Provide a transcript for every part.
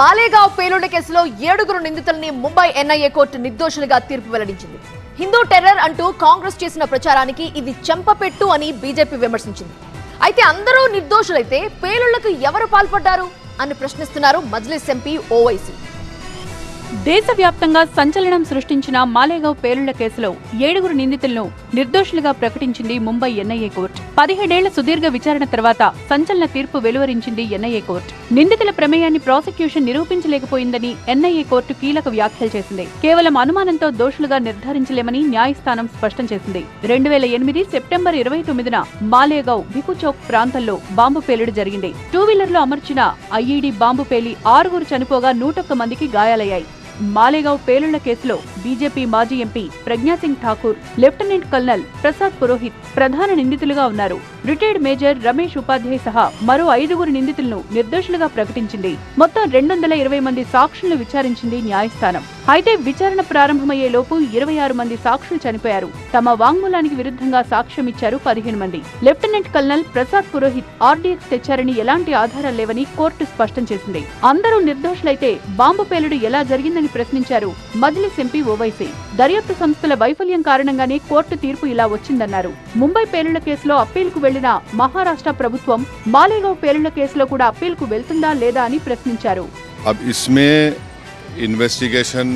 మాలేగావ్ పేలుళ్ళ కేసులో ఏడుగురు నిందితుల్ని ముంబై ఎన్ఐఏ కోర్టు నిర్దోషులుగా తీర్పు వెల్లడించింది. హిందూ టెర్రర్ అంటూ కాంగ్రెస్ చేసిన ప్రచారానికి ఇది చెంపపెట్టు అని బీజేపీ విమర్శించింది. అయితే అందరూ నిర్దోషులైతే పేలుళ్ళకు ఎవరు పాల్పడ్డారు అని ప్రశ్నిస్తున్నారు మజ్లిస్ ఎంపీ ఓవైసీ. దేశవ్యాప్తంగా సంచలనం సృష్టించిన మాలేగావ్ పేలుళ్ళ కేసులో ఏడుగురు నిందితులను నిర్దోషులుగా ప్రకటించింది ముంబై ఎన్ఐఏ కోర్టు. పదిహేడేళ్ళ సుదీర్ఘ విచారణ తర్వాత సంచలన తీర్పు వెలువరించింది ఎన్ఐఏ కోర్టు. నిందితుల ప్రమేయాన్ని ప్రాసిక్యూషన్ నిరూపించలేకపోయిందని ఎన్ఐఏ కోర్టు కీలక వ్యాఖ్యలు చేసింది. కేవలం అనుమానంతో దోషులుగా నిర్ధారించలేమని న్యాయస్థానం స్పష్టం చేసింది. రెండు వేల ఎనిమిది సెప్టెంబర్ ఇరవై తొమ్మిదిన మాలేగావ్ భికుచౌక్ ప్రాంతంలో బాంబు పేలుడు జరిగింది. టూ వీలర్లో అమర్చిన ఐఈడీ బాంబు పేలి ఆరుగురు చనిపోగా నూటొక్క మందికి గాయాలయ్యాయి. మాలేగావ్ పేలుళ్ళ కేసులో బీజేపీ మాజీ MP Pragya Singh Thakur lieutenant colonel Prasad Purohit ప్రధాన నిందితులుగా ఉన్నారు. రిటైర్డ్ మేజర్ రమేష్ ఉపాధ్యాయ్ సహా మరో ఐదుగురు నిందితులను నిర్దోషులుగా ప్రకటించింది. మొత్తం రెండు వందల ఇరవై మంది సాక్షులను విచారించింది న్యాయస్థానం. అయితే విచారణ ప్రారంభమయ్యే లోపు ఇరవై ఆరు మంది సాక్షులు చనిపోయారు. తమ వాంగ్మూలానికి విరుద్ధంగా సాక్ష్యం ఇచ్చారు పదిహేను మంది. Lieutenant colonel Prasad Purohit RDX తెచ్చారని ఎలాంటి ఆధారాలు లేవని కోర్టు స్పష్టం చేసింది. అందరూ నిర్దోషులైతే బాంబు పేలుడు ఎలా జరిగిందని ప్రశ్నించారు. మజ్లిస్ ఎంపీ ఓవైసీ దర్యాప్తు సంస్థల వైఫల్యం కారణంగానే కోర్టు తీర్పు ఇలా వచ్చిందన్నారు ముంబై పేలుళ్ల కేసులో అప్పీల్కు వెళ్లిన మహారాష్ట్ర ప్రభుత్వం మాలేగావ్ పేలుళ్ల కేసులో కూడా అప్పీల్కు వెళ్తుందా లేదా అని ప్రశ్నించారు अब इसमें इन्वेस्टिगेशन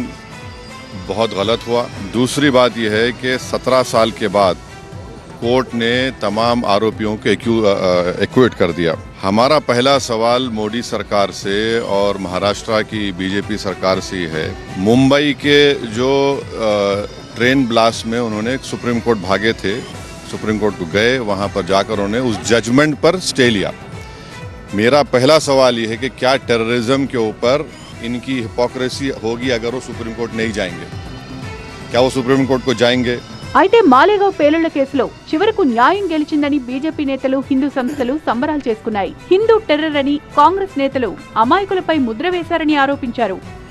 बहुत गलत हुआ दूसरी बात यह है कि 17 साल के बाद कोर्ट ने तमाम आरोपियों को एक्विट कर दिया। हमारा पहला सवाल मोदी सरकार से और महाराष्ट्र की बीजेपी सरकार से है मुंबई के जो ट्रेन ब्लास्ट में उन्होंने सुप्रीम कोर्ट भागे थे, सुप्रीम कोर्ट गए, वहाँ पर जाकर उन्होंने उस जजमेंट पर स्टे लिया। मेरा पहला सवाल ये है कि क्या टेररिज्म के ऊपर इनकी हिपोक्रेसी होगी अगर वो सुप्रीम कोर्ट नहीं जाएँगे? क्या वो सुप्रीम कोर्ट को जाएँगे? అయితే మాలేగావ్ పేలుళ్ళ కేసులో చివరకు న్యాయం గెలిచిందని బీజేపీ నేతలు హిందూ సంస్థలు సంబరాలు చేసుకున్నాయి. హిందూ టెర్రర్ అని కాంగ్రెస్ నేతలు అమాయకులపై ముద్ర వేశారని ఆరోపించారు.